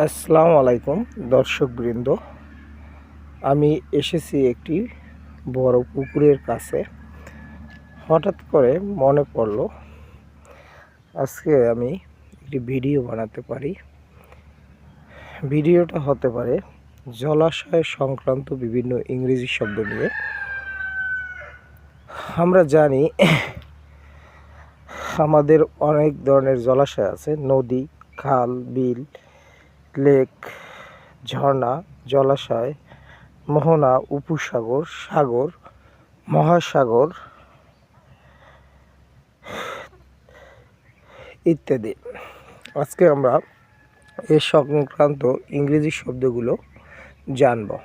আসসালামু আলাইকুম, দর্শকবৃন্দ। আমি এসেছি একটি বড় পুকুরের কাছে। হঠাৎ করে মনে পড়ল, আজকে আমি একটি ভিডিও বানাতে পারি। ভিডিওটা হতে পারে জলাশয় সংক্রান্ত বিভিন্ন ইংরেজি শব্দ নিয়ে। আমরা জানি, আমাদের অনেক ধরনের জলাশয় আছে, নদী, খাল, বিল লেক, ঝর্ণা, জলাশয়, মোহনা, উপসাগর, সাগর, মহাসাগর ইত্যাদি। আজকে আমরা এ সংক্রান্ত ইংরেজি শব্দগুলো জানব।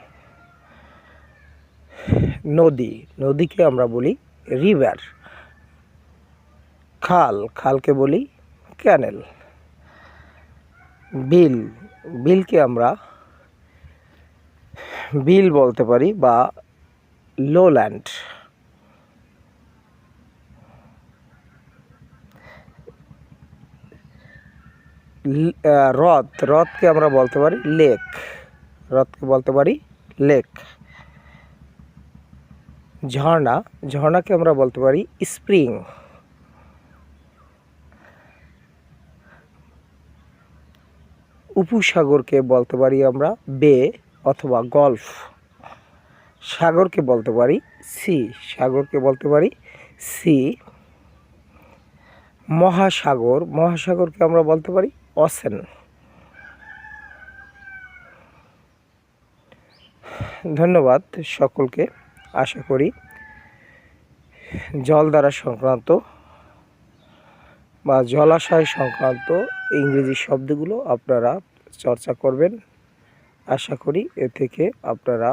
নদী, নদীকে আমরা বলি রিভার। খাল, খালকে বলি ক্যানেল। বিল বিলকে আমরা বিল বলতে পারি বা লোল্যান্ড। হ্রদ, হ্রদকে আমরা বলতে পারি লেক। হ্রদকে বলতে পারি লেক। ঝর্ণা, ঝর্ণাকে আমরা বলতে পারি স্প্রিং। উপসাগরকে বলতে পারি আমরা বে অথবা গলফ। সাগরকে বলতে পারি সি। সাগরকে বলতে পারি সি। মহাসাগর। মহাসাগরকে আমরা বলতে পারি অসেন ধন্যবাদ সকলকে। আশা করি জল দ্বারা সংক্রান্ত বা জলাশয় সংক্রান্ত ইংরেজি শব্দগুলো আপনারা চর্চা করবেন। আশা করি এ থেকে আপনারা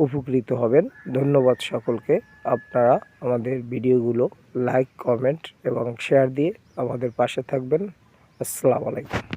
উপকৃত হবেন। ধন্যবাদ সকলকে। আপনারা আমাদের ভিডিওগুলো লাইক, কমেন্ট এবং শেয়ার দিয়ে আমাদের পাশে থাকবেন। আসসালামু আলাইকুম।